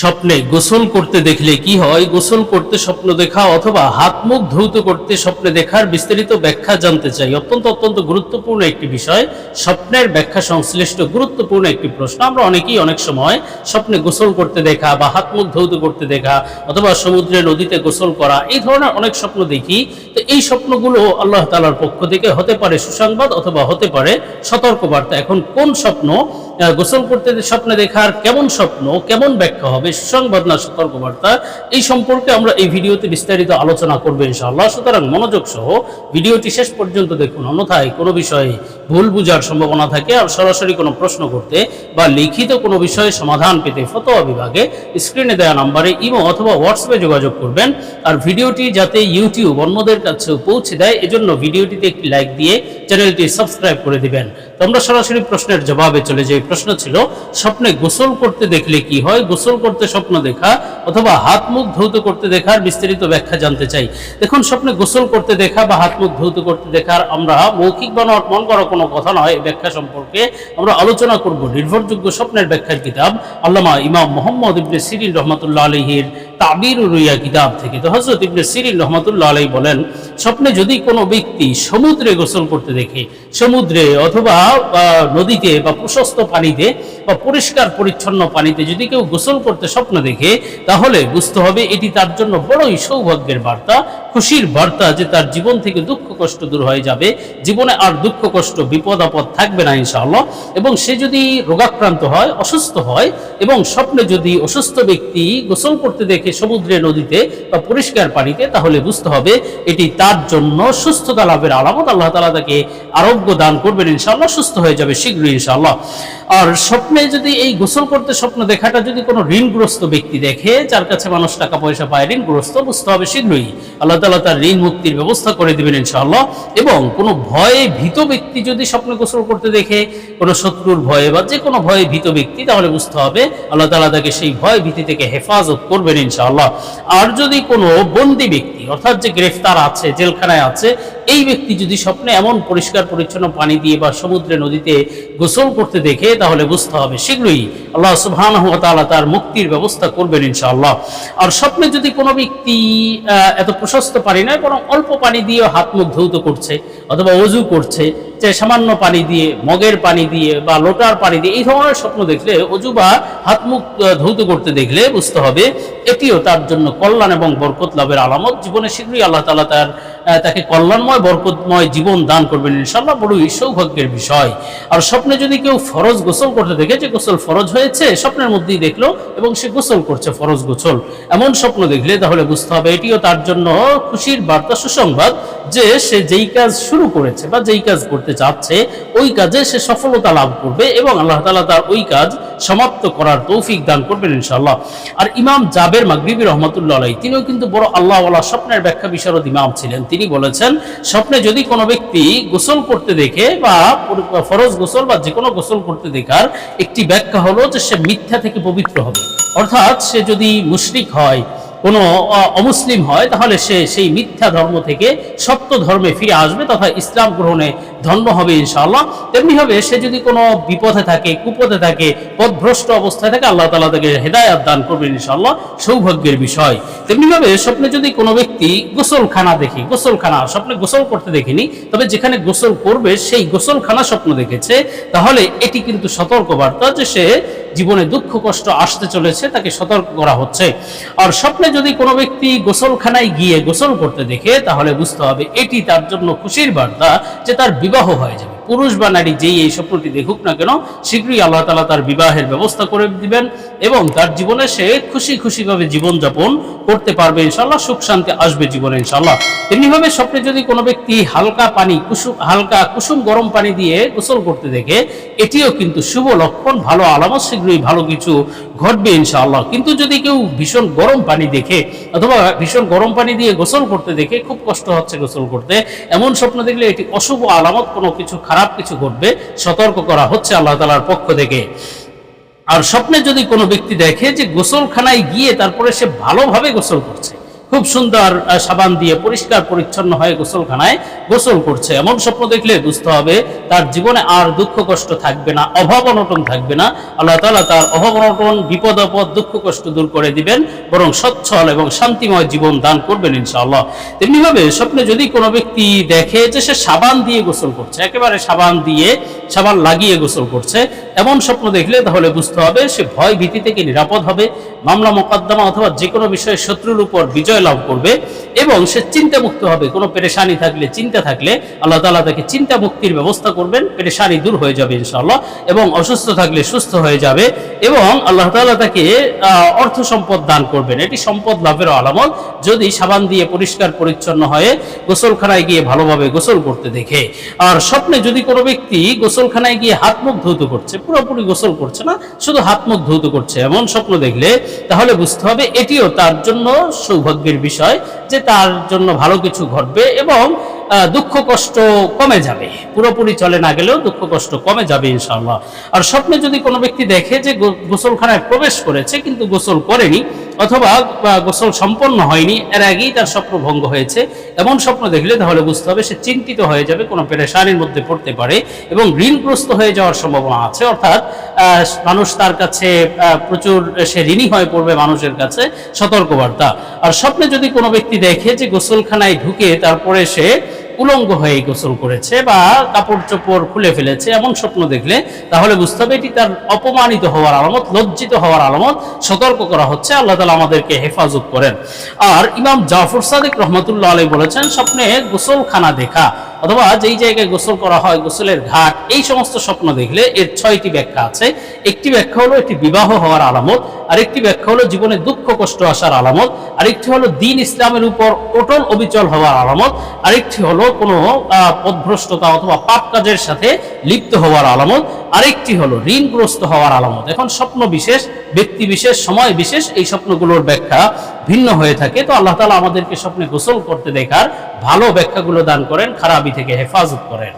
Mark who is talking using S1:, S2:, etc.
S1: স্বপ্নে গোসল করতে দেখলে কি হয়? গোসল করতে স্বপ্ন দেখা অথবা হাত মুখ ধৌত করতে স্বপ্নে দেখার বিস্তারিত ব্যাখ্যা জানতে চাই। অত্যন্ত অত্যন্ত গুরুত্বপূর্ণ একটি বিষয়। স্বপ্নের ব্যাখ্যা সংশ্লিষ্ট গুরুত্বপূর্ণ একটি প্রশ্ন। আমরা অনেকেই অনেক সময় স্বপ্নে গোসল করতে দেখা বা হাত মুখ ধৌত করতে দেখা অথবা সমুদ্রে নদীতে গোসল করা এই ধরনের অনেক স্বপ্ন দেখি। তো এই স্বপ্নগুলো আল্লাহ তালার পক্ষ থেকে হতে পারে সুসংবাদ অথবা হতে পারে সতর্কবার্তা। এখন কোন স্বপ্ন গোসল করতে স্বপ্নে দেখার কেমন স্বপ্ন, কেমন ব্যাখ্যা হবে, সুসংবাদ না, সতর্কবার্তা, এই সম্পর্কে আমরা এই ভিডিওতে বিস্তারিত আলোচনা করব ইনশাআল্লাহ। সুতরাং মনোযোগ সহ ভিডিওটি শেষ পর্যন্ত দেখুন। অন্যথায় কোনো বিষয়ে ভুল বুঝার সম্ভাবনা থাকে আর সরাসরি কোনো প্রশ্ন করতে বা লিখিত কোনো বিষয়ে সমাধান পেতে ফতোয়া বিভাগে স্ক্রিনে দেওয়া নাম্বারে ইমো অথবা হোয়াটসঅ্যাপে যোগাযোগ করবেন। আর ভিডিওটি যাতে ইউটিউব অন্যদের কাছেও পৌঁছে দেয়, এজন্য ভিডিওটিতে একটি লাইক দিয়ে চ্যানেলটি সাবস্ক্রাইব করে দিবেন। তো আমরা সরাসরি প্রশ্নের জবাবে চলে যাই প্রশ্ন ছিল, স্বপ্নে গোসল করতে দেখলে কি হয়? গোসল করতে স্বপ্ন দেখা অথবা হাত মুখ ধৌত করতে দেখার বিস্তারিত ব্যাখ্যা জানতে চাই। দেখুন, স্বপ্নে গোসল করতে দেখা বা হাত মুখ ধৌত করতে দেখার আমরা মৌখিক বা মন করা কোনো কথা নয়। ব্যাখ্যা সম্পর্কে আমরা আলোচনা করব। নির্ভরযোগ্য স্বপ্নের ব্যাখ্যার কিতাব আল্লামা ইমাম মোহাম্মদ ইবনে সিরিন রহমতুল্লাহ আলহির তাবির রুইয়া কিতাব থেকে। তো হজরত ইবনে সিরিন রহমতুল্লাহ আলাই বলেন স্বপ্নে যদি কোনো ব্যক্তি সমুদ্রে গোসল করতে দেখে সমুদ্রে অথবা নদীতে বা প্রশস্ত পানিতে বা পরিষ্কার পরিচ্ছন্ন পানিতে যদি কেউ গোসল করতে স্বপ্ন দেখে, তাহলে বুঝতে হবে এটি তার জন্য বড়ই সৌভাগ্যের বার্তা। খুশির বার্তা যে তার জীবন থেকে দুঃখ কষ্ট দূর হয়ে যাবে। জীবনে আর দুঃখ কষ্ট, বিপদ, আপদ থাকবে না ইনশাআল্লাহ। এবং সে যদি রোগাক্রান্ত হয়, অসুস্থ হয় এবং স্বপ্নে যদি অসুস্থ ব্যক্তি গোসল করতে দেখে সমুদ্রে, নদীতে বা পরিষ্কার পানিতে, তাহলে বুঝতে হবে এটি তার জন্য সুস্থতা লাভের আলামত। আল্লাহ তালা তাকে আরোগ্য দান করবেন ইনশাআল্লাহ, সুস্থ হয়ে যাবে শীঘ্রই ইনশাআল্লাহ। আর স্বপ্নে যদি এই গোসল করতে স্বপ্ন দেখাটা যদি কোনো ঋণগ্রস্ত ব্যক্তি দেখে, যার কাছে মানুষ টাকা পয়সা পায়, ঋণগ্রস্ত, বুঝতে হবে শীঘ্রই আল্লাহ তালা তার ঋণ মুক্তির ব্যবস্থা করে দেবেন ইনশাআল্লাহ। এবং কোনো ভয়ে ভীত ব্যক্তি যদি স্বপ্নে গোসল করতে দেখে, কোনো শত্রুর ভয়ে বা যে কোনো ভয়ে ভীত ব্যক্তি, তাহলে বুঝতে হবে আল্লাহ তালা তাকে সেই ভয় ভীতি থেকে হেফাজত করবেন ইনশাআল্লাহ। আর যদি কোনো বন্দি ব্যক্তি অর্থাৎ যে গ্রেফতার আছে, জেলখানায় আছে, এই ব্যক্তি যদি স্বপ্নে এমন পরিষ্কার পরিচ্ছন্ন পানি দিয়ে বা সমুদ্রে নদীতে গোসল করতে দেখে, তাহলে বুঝতে হবে শীঘ্রই আল্লাহ তাআলা তার মুক্তির ব্যবস্থা করবেন ইনশাআল্লাহ। আর স্বপ্নে যদি কোনো ব্যক্তি এত প্রশস্ত পানি নয়, বরং অল্প পানি দিয়ে হাত মুখ ধৌত করছে অথবা অজু করছে সামান্য পানি দিয়ে, মগের পানি দিয়ে বা লোটার পানি দিয়ে, এই ধরনের স্বপ্ন দেখলে অজু বা হাত মুখ ধৌত করতে দেখলে বুঝতে হবে, এটিও তার জন্য কল্যাণ এবং বরকত লাভের আলামত। জীবনে শীঘ্রই আল্লাহ তালা তার তাকে কল্যাণময়, বরকতময় জীবন দান করবেন। ইনশাল্লাহ বড়ই সৌভাগ্যের বিষয়। আর স্বপ্নে যদি কেউ ফরজ গোসল করতে দেখে যে গোসল ফরজ হয়েছে, স্বপ্নের মধ্যেই দেখল এবং সে গোসল করছে ফরজ গোসল। এমন স্বপ্ন দেখলে তাহলে বুঝতে হবে এটিও তার জন্য খুশির বার্তা, সুসংবাদ যে সে যেই কাজ শুরু করেছে বা যেই কাজ করতে চাচ্ছে, ওই কাজে সে সফলতা লাভ করবে এবং আল্লাহ তাআলা তার ওই কাজ সমাপ্ত করার তৌফিক দান করবেন ইনশাল্লাহ আর ইমাম জাবের মাগরিবি রহমতুল্লাহ তিনিও কিন্তু বড় আল্লাহওয়ালা স্বপ্নের ব্যাখ্যা বিশারদ ইমাম ছিলেন। তিনি বলেছেন, স্বপ্নে যদি কোনো ব্যক্তি গোসল করতে দেখে বা ফরজ গোসল বা যে কোনো গোসল করতে দেখার একটি ব্যাখ্যা হলো যে সে মিথ্যা থেকে পবিত্র হবে। অর্থাৎ সে যদি মুশরিক হয় কোনো অমুসলিম হয়, তাহলে সে সেই মিথ্যা ধর্ম থেকে সত্য ধর্মে ফিরে আসবে, তথা ইসলাম গ্রহণে ধন্য হবে ইনশাআল্লাহ। তেমনিভাবে সে যদি কোনো বিপদে থাকে কুপথে থাকে, পথভ্রষ্ট অবস্থায় থাকে, আল্লাহ তালা তাকে হেদায়াত দান করবেন ইনশাআল্লাহ, সৌভাগ্যের বিষয়। তেমনিভাবে স্বপ্নে যদি কোনো ব্যক্তি গোসলখানা দেখি, গোসলখানা, স্বপ্নে গোসল করতে দেখিনি, তবে যেখানে গোসল করবে, সেই গোসলখানা স্বপ্ন দেখেছে, তাহলে এটি কিন্তু সতর্কবার্তা যে সে জীবনে দুঃখ, কষ্ট আসতে চলেছে, তাকে সতর্ক করা হচ্ছে। আর স্বপ্নে যদি কোনো ব্যক্তি গোসলখানায় গিয়ে গোসল করতে দেখে, তাহলে বুঝতে হবে এটি তার জন্য খুশির বার্তা যে তার বিবাহ হয়ে যাবে। পুরুষ বা নারী যেই এই স্বপ্নটি দেখুক না কেন, শীঘ্রই আল্লাহ তালা তার বিবাহের ব্যবস্থা করে দিবেন এবং তার জীবনে সে খুশি খুশিভাবে জীবনযাপন করতে পারবে ইনশাল্লাহ সুখ শান্তি আসবে জীবনে ইনশাল্লাহ তেমনিভাবে স্বপ্নে যদি কোনো ব্যক্তি হালকা পানি, কুসুম, হালকা কুসুম গরম পানি দিয়ে গোসল করতে দেখে, এটিও কিন্তু শুভ লক্ষণ, ভালো আলামত, শীঘ্রই ভালো কিছু ঘটবে ইনশাআল্লাহ। কিন্তু যদি কেউ ভীষণ গরম পানি দেখে অথবা ভীষণ গরম পানি দিয়ে গোসল করতে দেখে, খুব কষ্ট হচ্ছে গোসল করতে, এমন স্বপ্ন দেখলে এটি অশুভ আলামত, কোনো কিছু খারাপ কিছু ঘটবে, সতর্ক করা হচ্ছে আল্লাহ তালার পক্ষ থেকে। আর স্বপ্নে যদি কোনো ব্যক্তি দেখে যে গোসলখানায় গিয়ে তারপরে সে ভালোভাবে গোসল করছে খুব সুন্দর সাবান দিয়ে পরিষ্কার পরিচ্ছন্ন হয়ে গোসলখানায় গোসল করছে। এমন স্বপ্ন দেখলে বুঝতে হবে তার জীবনে আর দুঃখ কষ্ট থাকবে না, অভাব অনটন থাকবে না। আল্লাহ তালা তার অভাব অনটন, বিপদ আপদ, দুঃখ কষ্ট দূর করে দিবেন, বরং সচ্ছল এবং শান্তিময় জীবন দান করবেন ইনশাআল্লাহ। তেমনিভাবে স্বপ্নে যদি কোনো ব্যক্তি দেখে যে সে সাবান দিয়ে গোসল করছে, একেবারে সাবান দিয়ে, সাবান লাগিয়ে গোসল করছে, এমন স্বপ্ন দেখলে তাহলে বুঝতে হবে সে ভয় ভীতি থেকে নিরাপদ হবে। মামলা মোকদ্দমা অথবা যে কোনো বিষয়ে শত্রুর উপর বিজয় লাভ করবে এবং সে চিন্তা মুক্ত হবে। কোনো পেরেশানি থাকলে, চিন্তা থাকলে আল্লাহ তাআলা তাকে চিন্তা মুক্তির ব্যবস্থা করবেন, পেরেশানি দূর হয়ে যাবে ইনশাআল্লাহ এবং অসুস্থ থাকলে সুস্থ হয়ে যাবে এবং আল্লাহ তাআলা তাকে অর্থ সম্পদ দান করবেন। এটি সম্পদ লাভের আলামত। যদি সাবান দিয়ে পরিষ্কার পরিচ্ছন্ন হয়ে গোসলখানায় গিয়ে ভালোভাবে গোসল করতে দেখে, আর স্বপ্নে যদি কোনো ব্যক্তি গোসলখানায় গিয়ে হাত মুখ ধৌত করছে, পুরোপুরি গোসল করছে না, শুধু হাত মুখ ধৌত করছে, এমন স্বপ্ন দেখলে তাহলে বুঝতে হবে এটিও তার জন্য সৌভাগ্যের বিষয় যে তার জন্য ভালো কিছু ঘটবে এবং দুঃখ কষ্ট কমে যাবে। পুরোপুরি চলে না গেলেও দুঃখ কষ্ট কমে যাবে ইনশাল্লাহ আর স্বপ্নে যদি কোনো ব্যক্তি দেখে যে গোসলখানায় প্রবেশ করেছে কিন্তু গোসল করেনি অথবা গোসল সম্পন্ন হয়নি, এর আগেই তার স্বপ্ন ভঙ্গ হয়েছে। এমন স্বপ্ন দেখলে তাহলে বুঝতে হবে সে চিন্তিত হয়ে যাবে, কোনো পেরেশানির মধ্যে পড়তে পারে এবং ঋণগ্রস্ত হয়ে যাওয়ার সম্ভাবনা আছে। অর্থাৎ মানুষ তার কাছে প্রচুর সে ঋণী হয়ে পড়বে মানুষের কাছে, সতর্কবার্তা। আর স্বপ্নে যদি কোনো ব্যক্তি দেখে যে গোসলখানায় ঢুকে তারপরে সে উলঙ্গ হয়ে গোসল করেছে বা কাপড় চোপড় খুলে ফেলেছে এমন স্বপ্ন দেখলে তাহলে বুঝতে হবে এটি তার অপমানিত হওয়ার আলামত, লজ্জিত হওয়ার আলামত। সতর্ক করা হচ্ছে, আল্লাহ তালা আমাদেরকে হেফাজত করেন। আর ইমাম জাফর সাদেক রহমতুল্লাহ আলী বলেছেন, স্বপ্নে গোসলখানা দেখা অথবা যেই জায়গায় গোসল করা হয়, গোসলের ঘাট, এই সমস্ত স্বপ্ন দেখলে এর ছয়টি ব্যাখ্যা আছে। একটি ব্যাখ্যা হলো একটি বিবাহ হওয়ার আলামত, আরেকটি ব্যাখ্যা হলো জীবনে দুঃখ, কষ্ট আসার আলামত, আরেকটি হলো দিন ইসলামের উপর অটল অবিচল হওয়ার আলামত, আরেকটি হলো কোনো পদভ্রষ্টতা অথবা পাপ কাজের সাথে লিপ্ত হওয়ার আলামত আরেকটি হলো, ঋণগ্রস্ত হওয়ার আলামত। এখন স্বপ্ন বিশেষ, ব্যক্তি বিশেষ, সময় বিশেষ, এই স্বপ্নগুলোর ব্যাখ্যা ভিন্ন হয়ে থাকে। তো আল্লাহ তালা আমাদেরকে স্বপ্নে গোসল করতে দেখার ভালো ব্যাখ্যাগুলো দান করেন খারাপি থেকে হেফাজত করেন।